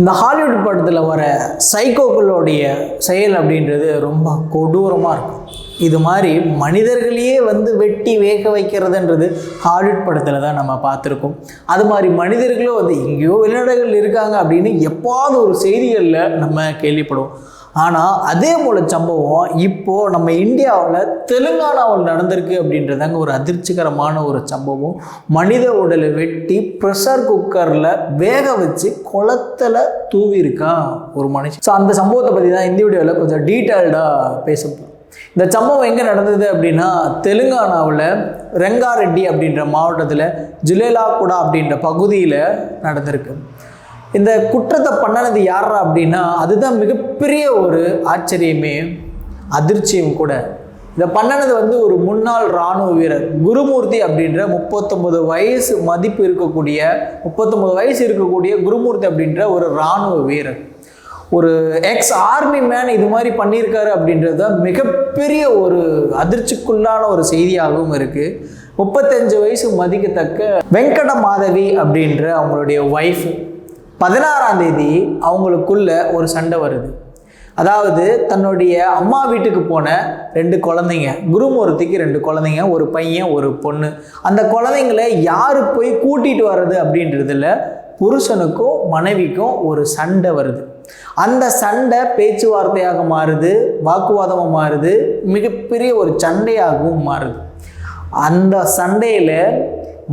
இந்த ஹாலிவுட் படத்தில் வர சைக்கோக்களுடைய செயல் அப்படின்றது ரொம்ப கொடூரமாக இருக்கும். இது மாதிரி மனிதர்களையே வந்து வெட்டி வேக வைக்கிறதுன்றது ஹாலிவுட் படத்தில் தான் நம்ம பார்த்துருக்கோம். அது மாதிரி மனிதர்களும் வந்து எங்கேயோ வெளிநாடுகள் இருக்காங்க அப்படின்னு எப்பாவது ஒரு செய்திகளில் நம்ம கேள்விப்படுவோம். ஆனால் அதே போல் சம்பவம் இப்போது நம்ம இந்தியாவில் தெலுங்கானாவில் நடந்திருக்கு அப்படின்றதாங்க ஒரு அதிர்ச்சிகரமான ஒரு சம்பவம். மனித உடலை வெட்டி ப்ரெஷர் குக்கரில் வேக வச்சு குளத்தில் தூவியிருக்கான் ஒரு மனுஷன். ஸோ அந்த சம்பவத்தை பற்றி தான் இந்த வீடியோவில் கொஞ்சம் டீட்டெயில்டாக பேசப்போம் இந்த சம்பவம் எங்கே நடந்தது அப்படின்னா தெலுங்கானாவில் ரெங்காரெட்டி அப்படின்ற மாவட்டத்தில் ஜுலேலாகுடா அப்படின்ற பகுதியில் நடந்திருக்கு. இந்த குற்றத்தை பண்ணனது யாரா அப்படின்னா அதுதான் மிகப்பெரிய ஒரு ஆச்சரியமே அதிர்ச்சியும் கூட. இதை பண்ணனது வந்து ஒரு முன்னாள் இராணுவ வீரர் குருமூர்த்தி அப்படின்ற முப்பத்தொம்பது வயசு மதிப்பு இருக்கக்கூடிய முப்பத்தொம்பது வயசு இருக்கக்கூடிய குருமூர்த்தி அப்படின்ற ஒரு இராணுவ வீரர். ஒரு எக்ஸ் ஆர்மி மேன் இது மாதிரி பண்ணியிருக்காரு அப்படின்றது தான் மிகப்பெரிய ஒரு அதிர்ச்சிக்குள்ளான ஒரு செய்தியாகவும் இருக்குது முப்பத்தஞ்சு வயசு மதிக்கத்தக்க வெங்கட மாதவி அப்படின்ற அவங்களுடைய ஒய்ஃப் பதினாறாம் தேதி அவங்களுக்குள்ள ஒரு சண்டை வருது. அதாவது தன்னுடைய அம்மா வீட்டுக்கு போன ரெண்டு குழந்தைங்க குருமூர்த்திக்கு ரெண்டு குழந்தைங்க ஒரு பையன் ஒரு பொண்ணு. அந்த குழந்தைங்கள யார் போய் கூட்டிகிட்டு வர்றது அப்படின்றதுல புருஷனுக்கும் மனைவிக்கும் ஒரு சண்டை வருது. அந்த சண்டை பேச்சுவார்த்தையாக மாறுது வாக்குவாதமாக மாறுது மிகப்பெரிய ஒரு சண்டையாகவும் மாறுது. அந்த சண்டையில்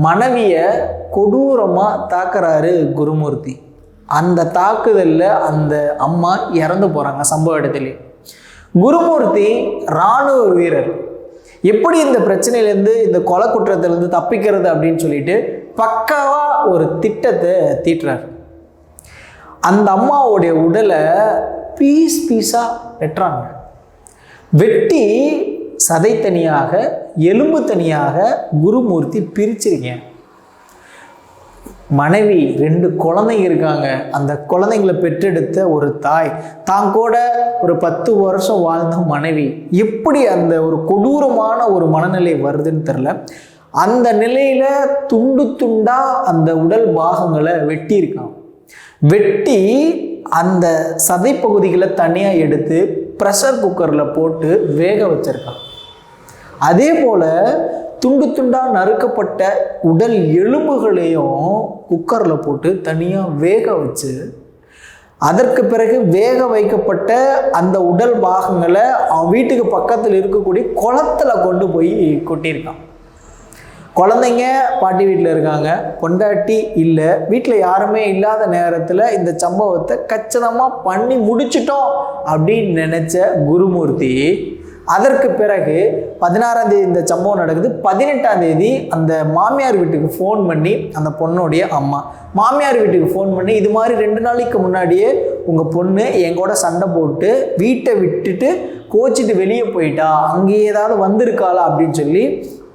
மனைவியை கொடூரமாக தாக்குறாரு குருமூர்த்தி. அந்த தாக்குதலில் அந்த அம்மா இறந்து போகிறாங்க சம்பவ இடத்துலேயே குருமூர்த்தி இராணுவ வீரர். எப்படி இந்த பிரச்சனையிலேருந்து இந்த கொலை குற்றத்திலேருந்து தப்பிக்கிறது அப்படின்னு சொல்லிட்டு பக்காவாக ஒரு திட்டத்தை தீட்டுறாரு. அந்த அம்மாவுடைய உடலை பீஸ் பீஸாக வெட்டுறாங்க. வெட்டி சதை தனியாக எலும்பு தனியாக குருமூர்த்தி பிரிச்சிருக்கேன். மனைவி ரெண்டு குழந்தைங்க இருக்காங்க. அந்த குழந்தைங்களை பெற்றெடுத்த ஒரு தாய். தான் கூட ஒரு பத்து வருஷம் வாழ்ந்த மனைவி. எப்படி அந்த ஒரு கொடூரமான ஒரு மனநிலை வருதுன்னு தெரில அந்த நிலையில துண்டு துண்டா அந்த உடல் பாகங்களை வெட்டியிருக்கான். வெட்டி அந்த சதை பகுதிகளை தனியாக எடுத்து ப்ரெஷர் குக்கரில் போட்டு வேக வச்சிருக்கான். அதே போல் துண்டு துண்டாக நறுக்கப்பட்ட உடல் எலும்புகளையும் குக்கரில் போட்டு தனியாக வேக வச்சு அதற்கு பிறகு வேக வைக்கப்பட்ட அந்த உடல் பாகங்களை அவன் வீட்டுக்கு பக்கத்தில் இருக்கக்கூடிய குளத்துல கொண்டு போய் கொட்டியிருக்கான். குழந்தைங்க பாட்டி வீட்டில் இருக்காங்க பொண்டாட்டி இல்லை வீட்டில் யாருமே இல்லாத நேரத்தில் இந்த சம்பவத்தை கச்சிதமாக பண்ணி முடிச்சிட்டோம் அப்படின்னு நினச்ச குருமூர்த்தி அதற்கு பிறகு பதினாறாம் தேதி இந்த சம்பவம் நடக்குது. பதினெட்டாம் தேதி அந்த மாமியார் வீட்டுக்கு ஃபோன் பண்ணி அந்த பொண்ணுடைய அம்மா. மாமியார் வீட்டுக்கு ஃபோன் பண்ணி இது மாதிரி ரெண்டு நாளைக்கு முன்னாடியே உங்கள் பொண்ணு எங்கூட சண்டை போட்டு வீட்டை விட்டுட்டு கோச்சிட்டு வெளியே போயிட்டா. அங்கே ஏதாவது வந்திருக்காளா அப்படின்னு சொல்லி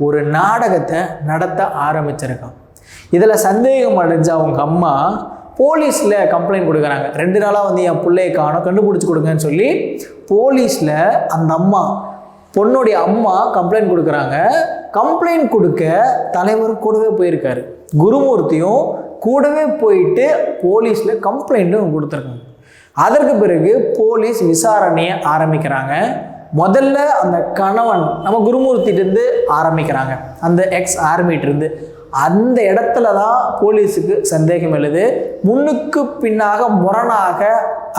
ஒரு நாடகத்தை நடத்த ஆரம்பிச்சிருக்கான். இதில் சந்தேகம் அடைஞ்ச அவங்க அம்மா போலீஸில் கம்ப்ளைண்ட் கொடுக்குறாங்க. ரெண்டு நாளாக வந்து என் பிள்ளையை காணும் கண்டுபிடிச்சி கொடுங்கன்னு சொல்லி போலீஸில் அந்த அம்மா பொண்ணுடைய அம்மா கம்ப்ளைண்ட் கொடுக்குறாங்க. கம்ப்ளைண்ட் கொடுக்க தலைவர் கூடவே போயிருக்காரு. குருமூர்த்தியும் கூடவே போயிட்டு போலீஸில் கம்ப்ளைண்ட்டும் கொடுத்துருக்காங்க. அதற்கு பிறகு போலீஸ் விசாரணையை ஆரம்பிக்கிறாங்க. முதல்ல அந்த கணவன் நம்ம குருமூர்த்திட்டிருந்து ஆரம்பிக்கிறாங்க. அந்த எக்ஸ் ஆர்மிட்டிருந்து அந்த இடத்துல தான் போலீஸுக்கு சந்தேகம் எழுது. முன்னுக்கு பின்னாக முரணாக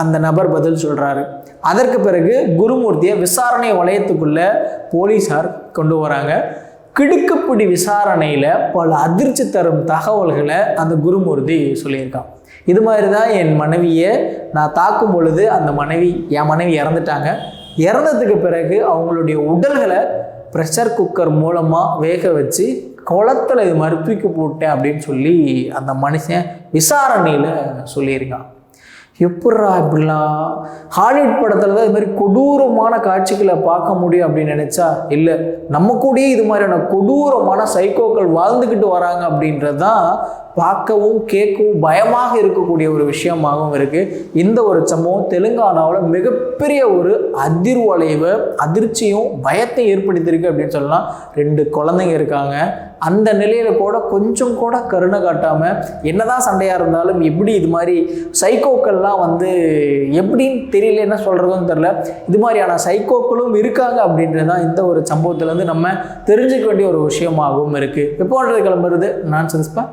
அந்த நபர் பதில் சொல்கிறாரு அதற்கு பிறகு குருமூர்த்தியை விசாரணை வளையத்துக்குள்ளே போலீஸார் கொண்டு வராங்க. கிடுக்குப்பிடி விசாரணையில் பல அதிர்ச்சி தரும் தகவல்களை அந்த குருமூர்த்தி சொல்லியிருக்கான். இது மாதிரி தான் என் மனைவியை நான் தாக்கும் பொழுது அந்த மனைவி என் மனைவி இறந்துட்டாங்க. இறந்ததுக்கு பிறகு அவங்களுடைய உடல்களை ப்ரெஷர் குக்கர் மூலமாக வேக வச்சு குளத்தில் இது மாதிரி தூக்கி போட்டேன் அப்படின்னு சொல்லி அந்த மனுஷன் விசாரணையில் சொல்லியிருக்கான். எப்பட்றா இப்படிலாம்? ஹாலிவுட் படத்தில் தான் இது மாதிரி கொடூரமான காட்சிகளை பார்க்க முடியும் அப்படின்னு நினச்சா இல்லை நம்ம கூடயே இது மாதிரியான கொடூரமான சைக்கோக்கள் வாழ்ந்துக்கிட்டு வராங்க அப்படின்றது தான் பார்க்கவும் கேட்கவும் பயமாக இருக்கக்கூடிய ஒரு விஷயமாகவும் இருக்குது இந்த ஒரு சம்பவம் தெலுங்கானாவில் மிகப்பெரிய ஒரு அதிர்வலைவை அதிர்ச்சியும் பயத்தை ஏற்படுத்தியிருக்கு அப்படின்னு சொல்லலாம். ரெண்டு குழந்தைங்க இருக்காங்க. அந்த நிலையில் கூட கொஞ்சம் கூட கருணை காட்டாமல் என்னதான் சண்டையாக இருந்தாலும் எப்படி இது மாதிரி சைக்கோக்கள்லாம் வந்து எப்படின்னு தெரியல என்ன சொல்கிறதுன்னு தெரில இது மாதிரியான சைக்கோக்களும் இருக்காங்க அப்படின்றது தான் இந்த ஒரு சம்பவத்துலேருந்து நம்ம தெரிஞ்சுக்க வேண்டிய ஒரு விஷயமாகவும் இருக்குது எப்போன்றது கிளம்புறது? நான் சிரிப்பா